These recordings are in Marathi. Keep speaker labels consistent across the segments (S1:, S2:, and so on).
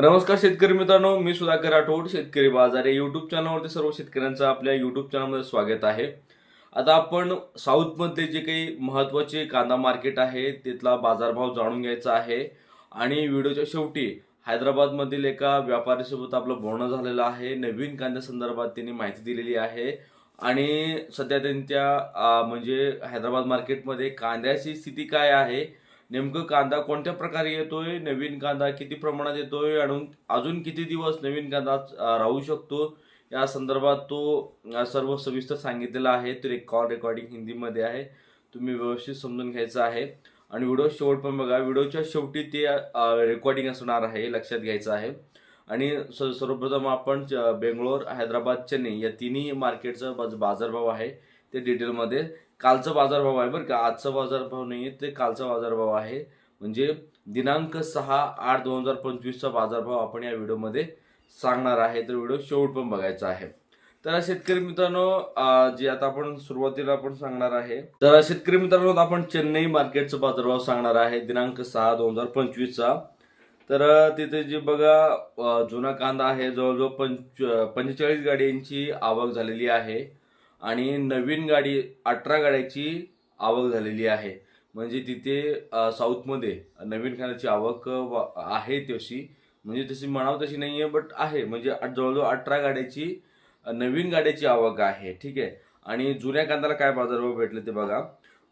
S1: नमस्कार शेतकरी मित्रांनो मी सुधाकर राठोड शेतकरी बाजार या युट्यूब चॅनलवरती सर्व शेतकऱ्यांचं आपल्या युट्यूब चॅनलमध्ये स्वागत आहे. आता आपण साऊथमधले जे काही महत्त्वाचे कांदा मार्केट आहे तिथला बाजारभाव जाणून घ्यायचा आहे. आणि व्हिडिओच्या शेवटी हैदराबादमधील एका व्यापाऱ्यासोबत आपलं बोलणं झालेलं आहे. नवीन कांद्या संदर्भात त्यांनी माहिती दिलेली आहे. आणि सध्या त्यांच्या म्हणजे हैदराबाद मार्केटमध्ये कांद्याची स्थिती काय आहे नेमकं कांदा कोणत्या प्रकारे येतोय नवीन कांदा किती प्रमाणात येतोय आणि अजून किती दिवस नवीन कांदा राहू शकतो? या संदर्भात तो सर्व सविस्तर सांगितलेला आहे. तो रेकॉर्ड रेकॉर्डिंग हिंदीमध्ये आहे. तुम्ही व्यवस्थित समजून घ्यायचं आहे. आणि व्हिडिओ शेवट पण बघा. व्हिडिओच्या शेवटी ते रेकॉर्डिंग असणार आहे लक्षात घ्यायचं आहे. आणि स सर्वप्रथम आपण च- बेंगलोर हैदराबाद चेन्नई या तिन्ही मार्केटचा बाज बाजारभाव आहे. ते डिटेलमध्ये कालचा बाजारभाव आहे बरं का. आजचा बाजारभाव नाही आहे ते कालचा बाजारभाव आहे. म्हणजे दिनांक सहा आठ दोन हजार पंचवीसचा बाजारभाव आपण या व्हिडिओमध्ये सांगणार आहे. तर व्हिडिओ शेवट पण बघायचा आहे. तर शेतकरी मित्रांनो जे आता आपण सुरुवातीला आपण सांगणार आहे. तर शेतकरी मित्रांनो आपण चेन्नई मार्केटचा बाजारभाव सांगणार आहे. दिनांक सहा दोन हजार पंचवीसचा. तर तिथे जे बघा जुना कांदा आहे. जवळजवळ पंच पंचेचाळीस गाड्यांची आवक झालेली आहे. आणि नवीन गाडी अठरा गाड्याची आवक झालेली आहे. म्हणजे तिथे साऊथमध्ये नवीन खानाची आवक आहे तशी. म्हणजे तशी म्हणावं तशी नाही आहे बट आहे. म्हणजे जवळजवळ अठरा गाड्याची नवीन गाड्याची आवक आहे. ठीक आहे? आणि जुन्या कांद्याला काय बाजारभाव भेटले ते बघा.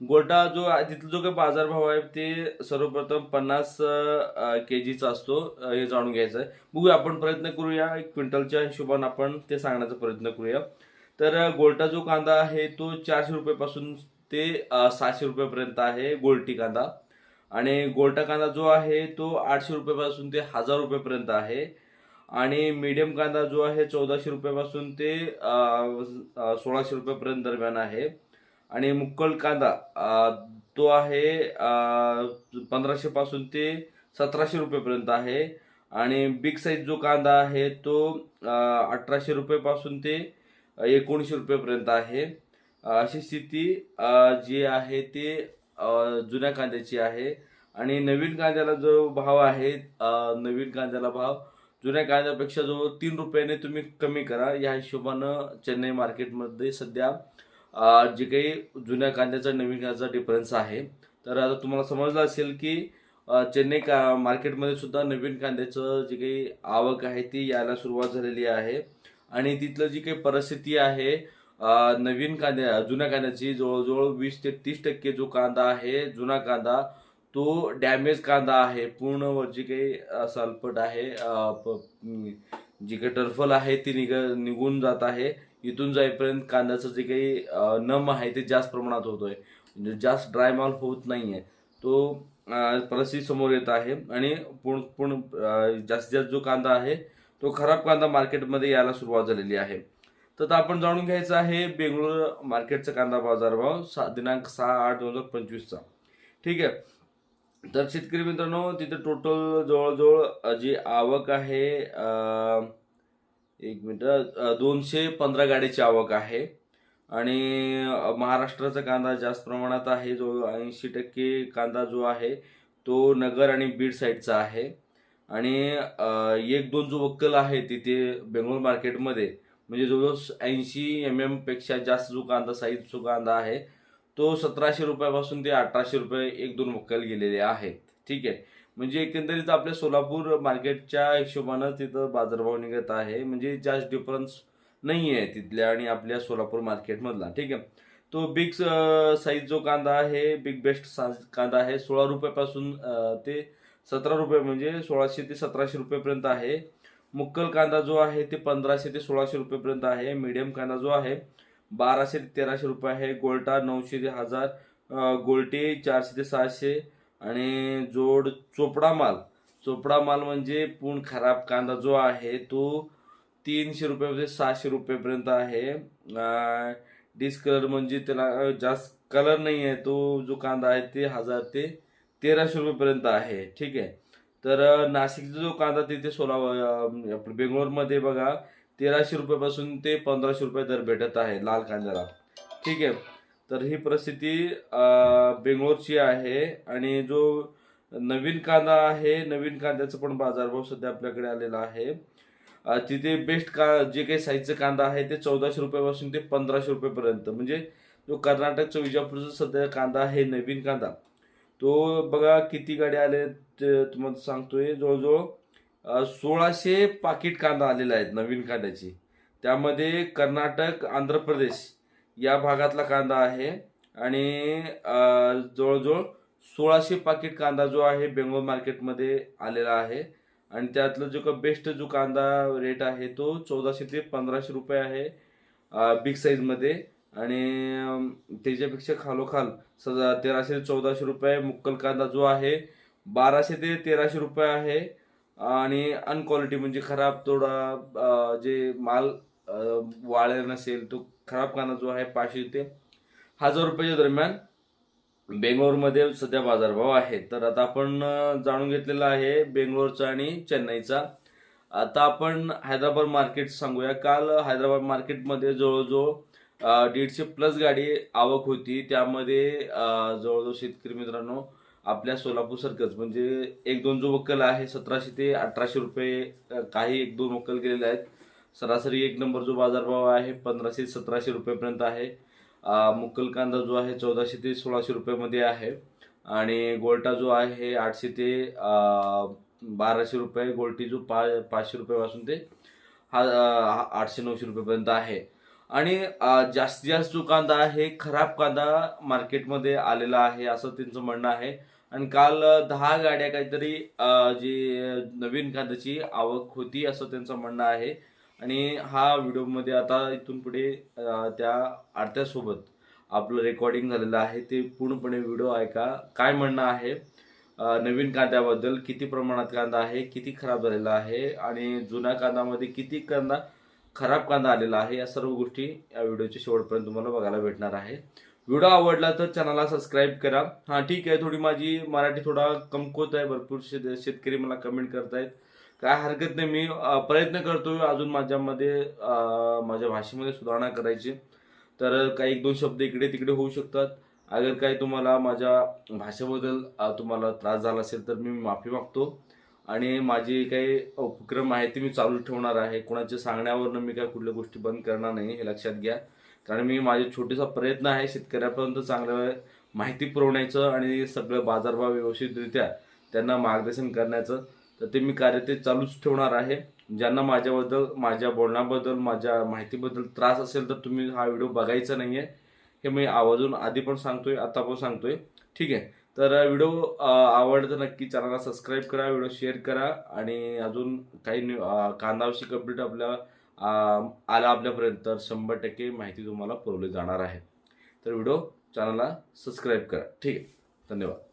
S1: गोटा जो तिथला जो काही बाजारभाव आहे ते सर्वप्रथम पन्नास के जीचा असतो. हे जाणून घ्यायचं आहे. बघूया आपण प्रयत्न करूया. एक क्विंटलच्या हिशोबाने आपण ते सांगण्याचा प्रयत्न करूया. तर गोलटा जो कांदा आहे तो चारशे रुपयापासून ते सातशे सहाशे रुपयापर्यंत आहे गोलटी कांदा. आणि गोलटा कांदा जो आहे तो आठशे रुपयापासून ते हजार रुपयापर्यंत आहे. आणि मीडियम कांदा जो आहे चौदाशे रुपयापासून ते सोळाशे रुपयापर्यंत दरम्यान आहे. आणि मुक्कल कांदा तो आहे पंधराशे पासून ते सतराशे रुपयेपर्यंत आहे. आणि बिग साईज जो कांदा आहे तो अठराशे रुपयेपासून ते एकोणीसशे रुपयेपर्यंत आहे. अशी स्थिती जी आहे ते जुन्या कांद्याची आहे. आणि नवीन कांद्याला जो भाव आहे नवीन कांद्याला भाव जुन्या कांद्यापेक्षा जो तीन रुपयाने तुम्ही कमी करा या हिशोबानं चेन्नई मार्केटमध्ये सध्या जे काही जुन्या कांद्याचा नवीन कांद्याचा डिफरन्स आहे. तर आता तुम्हाला समजलं असेल की चेन्नई का मार्केटमध्ये सुद्धा नवीन कांद्याचं जे काही आवक आहे ती यायला सुरुवात झालेली आहे. आणि तिथलं जी काही परिस्थिती आहे नवीन कांद्या जुन्या कांद्याची जवळजवळ वीस ते तीस टक्के जो कांदा आहे जुना कांदा तो डॅमेज कांदा आहे. पूर्ण जी काही सालपट आहे प- जी काही टर्फल आहे ती निघ निघून जात आहे. इथून जाईपर्यंत कांद्याचं जे काही नम आहे ते जास्त प्रमाणात होतोय. म्हणजे जास्त ड्राय माल होत नाही आहे तो परिस्थिती समोर येत आहे. आणि पूर्ण पूर्ण जास्तीत जास्त जो कांदा आहे तो खराब कांदा मार्केटमध्ये यायला सुरुवात झालेली आहे. तर आता आपण जाणून घ्यायचं आहे बेंगळूर मार्केटचा कांदा बाजारभाव सा दिनांक सहा आठ दोन हजार पंचवीसचा. ठीक आहे? तर शेतकरी मित्रांनो तिथे टोटल जवळजवळ जी आवक आहे एक मिनटं दोनशे पंधरा गाडीची आवक आहे. आणि महाराष्ट्राचा कांदा जास्त प्रमाणात आहे जो ऐंशी टक्के कांदा जो आहे तो नगर आणि बीड साईडचा आहे. आणि एक दोन जो वक्कल आहे तिथे बेंगलोर मार्केटमध्ये म्हणजे जवळजवळ ऐंशी एम एमपेक्षा जास्त जो कांदा साईज जो कांदा आहे तो सतराशे रुपयापासून ते अठराशे रुपये एक दोन वक्कल गेलेले आहेत. ठीक आहे? म्हणजे एकंदरीत आपल्या सोलापूर मार्केटच्या हिशोबानं तिथं बाजारभाव निघत आहे. म्हणजे जास्त डिफरन्स नाही आहे तिथल्या आणि आपल्या सोलापूर मार्केटमधला. ठीक आहे? तो बिग साईज जो कांदा आहे बिग बेस्ट सा कांदा आहे सोळा रुपयापासून ते सतरा रुपये म्हणजे सोळाशे ते सतराशे रुपयेपर्यंत आहे. मुक्कल कांदा जो आहे ते पंधराशे ते सोळाशे रुपयेपर्यंत आहे. मीडियम कांदा जो आहे बाराशे ते तेराशे रुपये आहे. गोल्टा नऊशे ते हजार गोल्टे गोल्टी चारशे ते सहाशे आणि जोड चोपडा माल. चोपडा माल म्हणजे पूर्ण खराब कांदा जो आहे तो तीनशे रुपये सहाशे रुपयेपर्यंत आहे. डिस्कलर म्हणजे त्याला जास्त कलर नाही आहे तो जो कांदा आहे ते हजार ते तेराशे रुपयेपर्यंत आहे ठीक आहे. तर नाशिकचा जो कांदा तिथे सोला आपलं बेंगलोरमध्ये बघा तेराशे रुपयापासून ते पंधराशे रुपये दर भेटत आहे लाल कांद्याला ठीक आहे. तर ही परिस्थिती बेंगलोरची आहे आणि जो नवीन कांदा आहे नवीन कांद्याचा पण बाजारभाव सध्या आपल्याकडे आलेला आहे. तिथे बेस्ट का जे काही साईजचं कांदा आहे ते चौदाशे रुपयापासून ते पंधराशे रुपयेपर्यंत. म्हणजे जो कर्नाटकचा विजापूरचा सध्या कांदा आहे नवीन कांदा तो बघा किती गाड्या आले तुम्हाला सांगतोय. जवळजवळ सोळाशे पाकिट कांदा आलेला आहेत नवीन कांद्याची. त्यामध्ये कर्नाटक आंध्र प्रदेश या भागातला कांदा आहे आणि जवळजवळ सोळाशे पाकिट कांदा जो आहे बेंगलोर मार्केटमध्ये आलेला आहे. आणि त्यातलं जो का बेस्ट जो कांदा रेट आहे तो चौदाशे ते पंधराशे रुपये आहे बिग साईजमध्ये आणि त्याच्यापेक्षा खालोखाल सजा तेराशे ते चौदाशे रुपये मुक्कल कांदा जो आहे बाराशे ते तेराशे रुपये आहे. आणि अनक्वालिटी म्हणजे खराब थोडा जे माल अ, वाळेल नसेल तो खराब कांदा जो आहे पाचशे ते हजार रुपयाच्या दरम्यान बेंगलोरमध्ये सध्या बाजारभाव आहे तर आता आपण जाणून घेतलेला आहे बेंगलोरचा आणि चेन्नईचा. आता आपण हैदराबाद मार्केट सांगूया. काल हैदराबाद मार्केटमध्ये जवळजवळ दीडशे प्लस गाडी आवक होती. त्यामध्ये जवळजवळ शेतकरी मित्रांनो आपल्या सोलापूर सारखंच म्हणजे एक दोन जो वक्कल आहे सतराशे ते अठराशे रुपये काही एक दोन वक्कल गेलेले आहेत. सरासरी एक नंबर जो बाजारभाव आहे पंधराशे सतराशे रुपयेपर्यंत आहे. मुक्कल कांदा जो आहे चौदाशे ते सोळाशे रुपयामध्ये आहे. आणि गोल्टा जो आहे आठशे ते बाराशे रुपये. गोल्टी जो पा पाचशे रुपयापासून ते हा आठशे नऊशे रुपयेपर्यंत आहे. आणि जास्तीत जास्त जो कांदा आहे खराब कांदा मार्केटमध्ये आलेला आहे असं त्यांचं म्हणणं आहे. आणि काल दहा गाड्या काहीतरी जी नवीन कांद्याची आवक होती असं त्यांचं म्हणणं आहे. आणि हा व्हिडिओमध्ये आता इथून पुढे त्या आरत्यासोबत आपलं रेकॉर्डिंग झालेलं आहे. ते पूर्णपणे व्हिडिओ ऐका. काय म्हणणं आहे? नवीन कांद्याबद्दल किती प्रमाणात कांदा आहे? किती खराब झालेला आहे? आणि जुन्या कांद्यामध्ये किती कांदा खराब कांदा आलेला आहे? या सर्व गोष्टी या व्हिडिओच्या शेवटपर्यंत तुम्हाला बघायला भेटणार आहे. व्हिडिओ आवडला तर चॅनलला सबस्क्राईब करा. हां ठीक आहे. थोडी माझी मराठी थोडा कमकुवत आहे. भरपूर शेत शेतकरी मला कमेंट करतायत. काय हरकत नाही. मी प्रयत्न करतोय अजून माझ्यामध्ये माझ्या भाषेमध्ये सुधारणा करायची. तर काही एक दोन शब्द इकडे तिकडे होऊ शकतात. अगर काही तुम्हाला माझ्या भाषेबद्दल तुम्हाला त्रास झाला असेल तर मी माफी मागतो. आणि माझे काही उपक्रम आहे ते मी चालू ठेवणार आहे. कोणाच्या सांगण्यावरनं मी काय कुठल्या गोष्टी बंद करणार नाही हे लक्षात घ्या. कारण मी माझे छोटेसा प्रयत्न आहे शेतकऱ्यापर्यंत चांगल्या माहिती पुरवण्याचं आणि सगळं बाजारभाव व्यवस्थितरित्या त्यांना मार्गदर्शन करण्याचं. तर ते मी कार्य ते चालूच ठेवणार आहे. ज्यांना माझ्याबद्दल माझ्या बोलण्याबद्दल माझ्या माहितीबद्दल त्रास असेल तर तुम्ही हा व्हिडिओ बघायचा नाही आहे हे मी आवाजून आधी पण सांगतोय आता पण सांगतोय. ठीक आहे. तर व्हिडिओ आवडतं नक्की चॅनलला सबस्क्राईब करा व्हिडिओ शेअर करा आणि अजून काही न्यू- कांदावशी अपडेट आपल्या आला आपल्यापर्यंत तर शंभर टक्के माहिती तुम्हाला पुरवली जाणार आहे. तर व्हिडिओ चॅनलला सबस्क्राईब करा. ठीक आहे. धन्यवाद.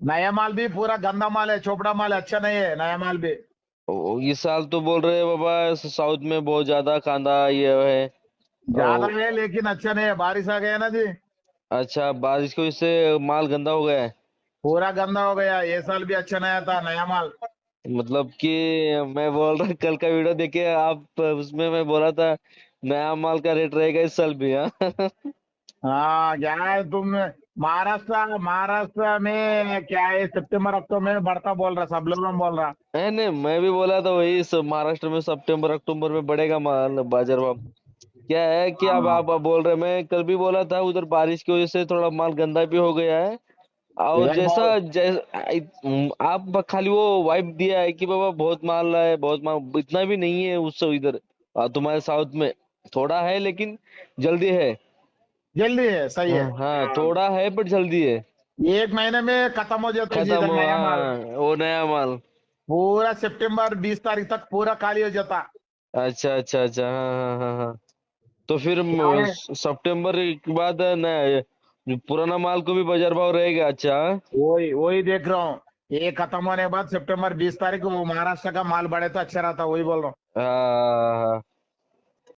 S2: नया माल भी पूरा गंदा माल है चोपड़ा माल अच्छा नहीं है नया माल भी
S3: इस साल तो बोल रहे हैं बाबा साउथ में बहुत ज़्यादा कांदा ये है।
S2: ज़्यादा है लेकिन अच्छा नहीं है बारिश आ गया ना जी।
S3: अच्छा बारिश की वजह से माल गंदा हो गया है?
S2: पूरा गंदा हो गया ये साल भी अच्छा नहीं था नया माल।
S3: मतलब कि मैं बोल रहा कल का वीडियो देखे आप उसमें मैं बोला था नया माल का रेट रहेगा इस साल भी हाँ?
S2: हाँ क्या है तुम महाराष्ट्र महाराष्ट्र में क्या है? सितंबर अक्टूबर में बढ़ता बोल रहा सब लोग बोल रहा।
S3: नहीं नहीं मैं भी बोला था वही महाराष्ट्र में सितंबर अक्टूबर में बढ़ेगा माल बाज़ार भाव। क्या है कि अब
S2: हाँ।
S3: आप बोल रहे मैं कल भी बोला था उधर बारिश की वजह से थोड़ा माल गंदा भी हो गया है। और
S2: यार
S3: जैसा आप खाली वो वाइब दिया है कि बाबा बहुत माल है बहुत माल इतना भी नहीं है उससे इधर तुम्हारे साउथ में। थोड़ा है लेकिन जल्दी है।
S2: जल्दी है सही है।
S3: हाँ थोड़ा है बट जल्दी है।
S2: एक महीने में खत्म हो जाता है
S3: खत्म
S2: इधर नया माल।
S3: हाँ वो नया माल।
S2: पूरा सितंबर बीस तारीख तक पूरा खाली हो जाता।
S3: अच्छा अच्छा अच्छा हाँ हाँ हाँ हाँ। तो फिर म- सितंबर के बाद नया पुराना माल को भी बाज़ार भाव रहेगा अच्छा? हाँ?
S2: वही वही देख रहा हूँ। ये खत्म होने के बाद सितंबर बीस तारीख को महाराष्ट्र का माल बढ़े तो अच्छा रहता वही बोल रहा हूँ
S3: हाँ, हाँ, हाँ।